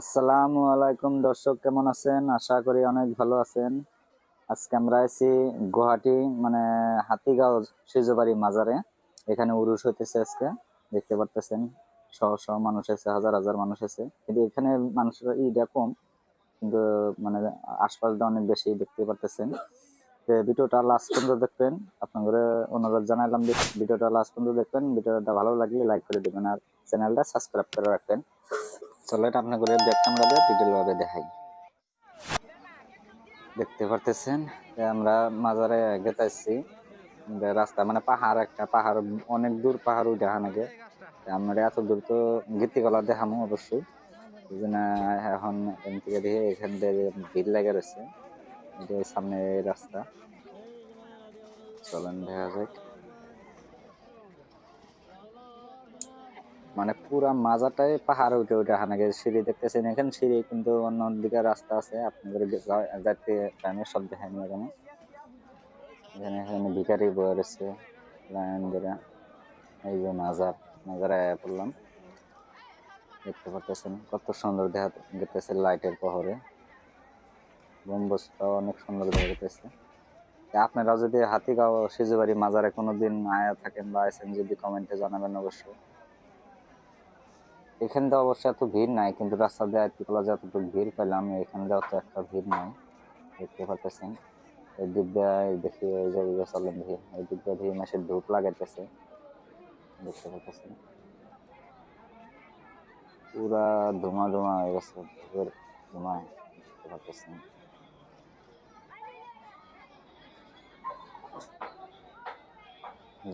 আসসালামু আলাইকুম দর্শক, কেমন আছেন? আশা করি অনেক ভালো আছেন। আজকে আমরা আছি গুয়াহাটি মানে হাতিগাঁও সিজুবাড়ি মাজারে। এখানে উরুষ হইতেছে আজকে। দেখতে পারতেছেন, শহ শহ মানুষ আছে, হাজার হাজার মানুষ আছে। কিন্তু এখানে মানুষের ইটা কম, কিন্তু মানে আশপাশটা অনেক বেশি দেখতে পারতেছেন। ভিডিওটা লাস্ট পর্যন্ত দেখবেন। আপনাদের অনুরোধ জানাইলাম ভিডিওটা লাস্ট পর্যন্ত দেখবেন। ভিডিওটা ভালো লাগলে লাইক করে দেবেন আর চ্যানেলটা সাবস্ক্রাইব করে রাখবেন। চলো এটা আপনাদের ব্যাক ক্যামেরা দিয়ে ডিটেল দেখাই। দেখতে পারতেছেন আমরা মাজারে গেতাইছি। রাস্তা মানে পাহাড় একটা, পাহাড় অনেক দূর পাহাড় উঠে হানাকে আমরা এত দূর তো গীতিকলা দেখামো অবশ্যই। এখন এখান থেকে দেখে এখান থেকে ভিড় লেগে রয়েছে। সামনে রাস্তা। চলেন দেখা যাক। মানে পুরা মাজাটাই পাহাড়ে উঠে উঠে হানাকে সিঁড়ি দেখতেছেন এখানে সিঁড়ি, কিন্তু অন্য দিকে রাস্তা আছে, আপনাদের যা- যাইতে টাইমে সব দেখায়নি এখানে। এখানে এখানে ভিকারি বয়ে রয়েছে লাইন ধরে এই যে মাজার, মাজারে আয়া পড়লাম। দেখতে পারতেছেন কত সুন্দর দেখা দেখতেছে লাইটের পহরে গম্বুজটাও অনেক সুন্দর দেখা যেতেছে তা আপনারা যদি হাতিগাঁও, সিজুবাড়ি মাজারে কোনোদিন আয়া থাকেন বা আছেন, যদি কমেন্টে জানাবেন অবশ্যই। এখানে তো অবশ্য এত ভিড় নাই, কিন্তু রাস্তা দিয়ে আইতিকলা যতটুকু ভিড় পেলাম, এখানে দিয়ে অত একটা ভিড় নাই, দেখতে পাচ্ছেন এই দিক দিয়ে দেখি ওই যে চলেন দেখি এই দিক দিয়ে দেখি মাসের ধূপ লাগাইতেছে, দেখতে পাচ্ছেন পুরা ধোঁয়া ধোঁয়া হয়ে গেছে, ধূপের ধোঁয়ায়, দেখতে পাচ্ছেন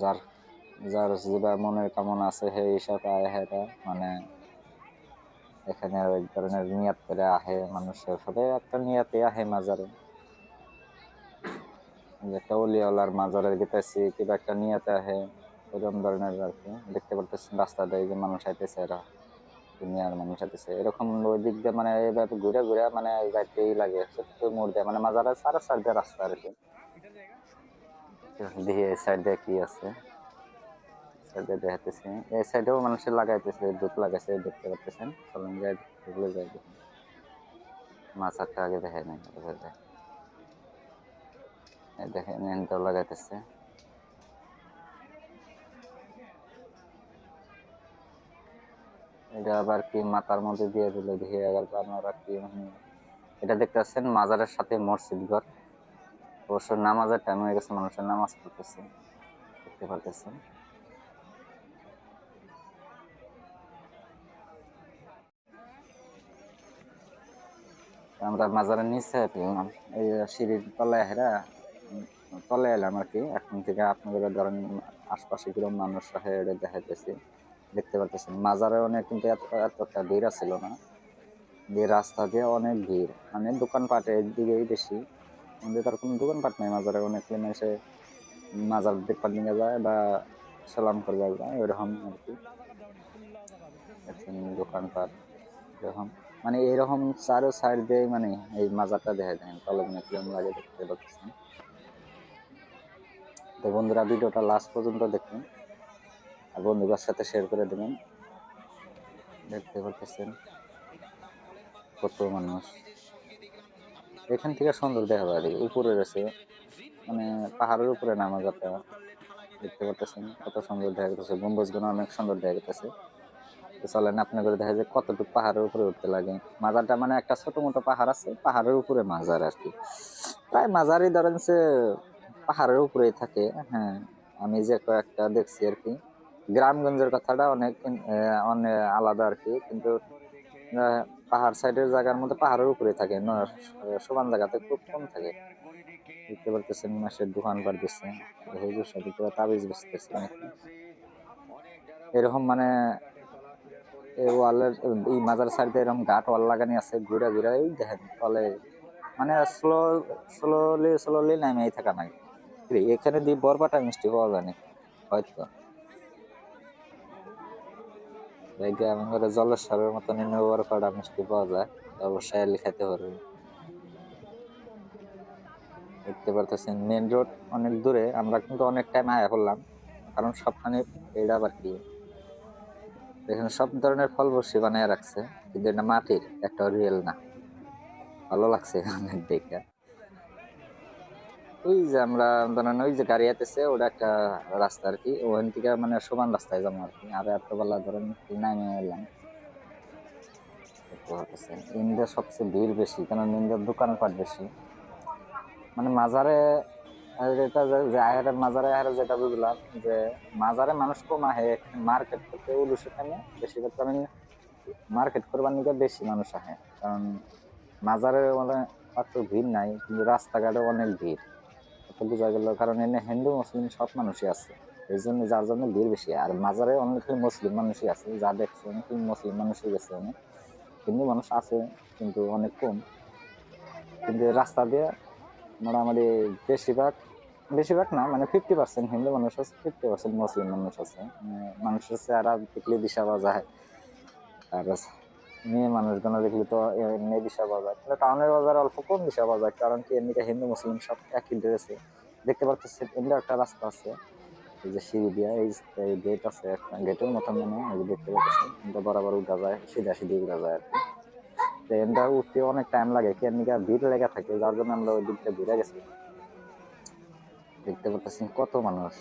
যার যার যেটা মনের কামনা আছে, সেই হিসাবে আয় হেরা মানে এখানে এক ধরনের নিয়াত করে আহে মানুষের সবাই একটা নিয়াতে আহে মাজারে। একটা অলিওয়ালার মাজারে গেতেছি কিংবা একটা নিয়াতে আহে ওরকম ধরনের আর কি। দেখতে পারতেছেন রাস্তা দিয়ে যে মানুষ আইতেছে এরা, দুনিয়ার মানুষ আইতেছে। এরকম ওই দিক দিয়ে মানে এইভাবে ঘুরে ঘুরে মানে যাইতেই লাগে মোড় দিয়ে। মানে মাজারে সারা সাইড দিয়ে রাস্তা আর কি। এই সাইড দিয়ে কি আছে? সাইডে দেখাতেছি এই সাইডেও মানুষের লাগাইতেছে ধূপ লাগাইছে দেখতে পাচ্ছেন চলুন যাই যাই দেখুন মাছ একটা আগে দেখায় নাই দেখেন এনটাও লাগাইতেছে। এটা আবার কি মাথার মধ্যে দিয়ে দিল? দিয়ে আবার আপনারা কি হম, এটা দেখতে পাচ্ছেন মাজারের সাথে মসজিদ ঘর। অবশ্য নামাজের টাইম হয়ে গেছে মানুষের নামাজ পড়তেছে। দেখতে পারতেছেন। আমরা মাজারের নিচে পেলাম এই সিঁড়ির তলায় হেরা তলে এলাম আর কি। এখন থেকে আপনাদের ধরেন আশপাশে কীরকম মানুষ হেরে দেখাইতেছি। দেখতে পারতেছেন, মাজারে অনেক কিন্তু এত, এতটা ভিড় ছিল না। যে রাস্তা দিয়ে অনেক ভিড় মানে দোকানপাটের দিকেই বেশি। আমাদের তার কোনো দোকানপাট নেই মাজারে, অনেক এসে মাজার দেখবার নিয়ে যায় বা সালাম করবার যায় এরকম আর কি। দোকানপাট, এরকম। মানে এরকম চারো সাইড দিয়ে মানে এই মাজারটা দেখা যায়। তলে মানে কিরম লাগে দেখতে পাচ্ছেন তো বন্ধুরা, ভিডিওটা লাস্ট পর্যন্ত দেখুন আর বন্ধুদের সাথে শেয়ার করে দেবেন। দেখতে পাচ্ছেন কত মানুষ। এখান থেকে সুন্দর দেখা যায়। উপরে রয়েছে মানে পাহাড়ের উপরে না মাজারটা দেখতে পাচ্ছেন কত সুন্দর দেখা যাচ্ছে। গম্বুজগুলো অনেক সুন্দর দেখা যাচ্ছে। তো চলেন, আপনাদের দেখা যায় কতটুকু পাহাড়ের উপরে উঠতে লাগে। মাজারটা মানে একটা ছোট মোটো পাহাড় আছে, পাহাড়ের উপরে মাজার আর কি। প্রায় মাজারই ধরেন সে পাহাড়ের উপরেই থাকে হ্যাঁ। আমি যে কয়েকটা দেখছি আর কি। গ্রামগঞ্জের কথাটা অনেক অনেক আলাদা আর কি, কিন্তু পাহাড় সাইডের জায়গার মধ্যে পাহাড়ের উপরে থাকে সমান জায়গাতে খুব কম থাকে। দেখতে পারতেছেন, মাসের দোকান পাট দিচ্ছে। তাবিজ বেচতেছে। এরকম মানে ওয়ালের, এই মাজার সাইডে এরকম গাট ওয়াল লাগানি আছে, ঘুরে ঘুরে, এই দেখেন তলে মানে স্লো স্লোলি স্লোলি নামেই থাকা নাই। এখানে দিয়ে বরপাটা মিষ্টি পাওয়া যায় নাকি? হয়তো। জায়গা আমাদের জলেশ্বরের মতন বরপাটা মিষ্টি পাওয়া যায়, অবশ্যই এলে খেতে পারবে। দেখতে পারতেছেন মেন রোড অনেক দূরে, আমরা কিন্তু অনেক টাইম আয়া করলাম কারণ সবখানে এটা আবার কি এখানে সব ধরনের ফল বসে বানিয়ে রাখছে, কিন্তু এটা মাটির, একটা রিয়েল না। ভালো লাগছে অনেক দেখে। ওই যে আমরা, ধরেন ওই যে গাড়ি আতেছে ওটা একটা রাস্তা আর কি, ওখান থেকে মানে সমান রাস্তায় যাব আর কি। আর এত বেলা ধরেন নামে এলাম। ইন্ডিয়া সবচেয়ে ভিড় বেশি কারণ ইন্ডিয়ার দোকানপাট বেশি। মানে মাজারে আর এটা যে- আয়ারের মাজারে আয়ারে যেটা বুঝলাম যে মাজারে মানুষ কম আহে মার্কেট করতে উলুসে কেনে বেশিরভাগ কারণ মার্কেট করবার নিকে বেশি মানুষ আহে, কারণ মাজারে মানে অত ভিড় নাই, কিন্তু রাস্তাঘাটে অনেক ভিড়। এত বোঝা গেল কারণ এনে হিন্দু, মুসলিম সব মানুষই আছে। এই জন্য যার জন্য ভিড় বেশি। আর মাজারে অনেক মুসলিম মানুষই আছে, যা দেখছে অনেক মুসলিম মানুষই গেছে অনেক। হিন্দু মানুষ আছে, কিন্তু অনেক কম। কিন্তু রাস্তা দিয়ে মোটামুটি বেশিরভাগ বেশিরভাগ না মানে ফিফটি পার্সেন্ট হিন্দু মানুষ আছে ফিফটি পার্সেন্ট মুসলিম মানুষ আছে। মানে মানুষের চেহারা দেখলে দিশা যায় আর মেয়ে মানুষগুলো দেখলে তো এমনি দিশা যায় কিন্তু টাউনের বাজারে অল্প কম দিশা যায় কারণ কি এমনিতে হিন্দু, মুসলিম সব একই ড্রেসে দেখতে পাচ্ছেন এমনি একটা রাস্তা আছে। এই যে সিঁড়ি দিয়া, এই গেট আছে একটা গেটের মতন মানে দেখতে পাচ্ছি এটা বরাবর উঠা যায়, সিধা সিধি উঠা যায় আর কি। এটা উঠতে অনেক টাইম লাগে ভিড় লেগে থাকে, যার জন্য আমরা ওই দিকটা ঘুরে গেছি। দেখতে কত মানুষ।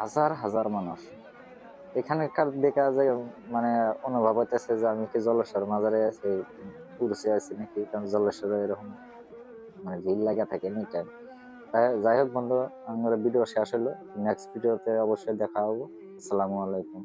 হাজার হাজার মানুষ। এখানকার দেখা যায় মানে অনুভব হইতেছে যে আমি কি জলেশ্বর মাজারে আছি, পুরুষে আছি নাকি, কারণ জলেশ্বরে এরকম মানে ভিড় লাগা থাকে এনি টাইম যাই হোক বন্ধু, আমার ভিডিও শেষ হলো। নেক্সট ভিডিওতে অবশ্যই দেখা হব। আসসালামু আলাইকুম।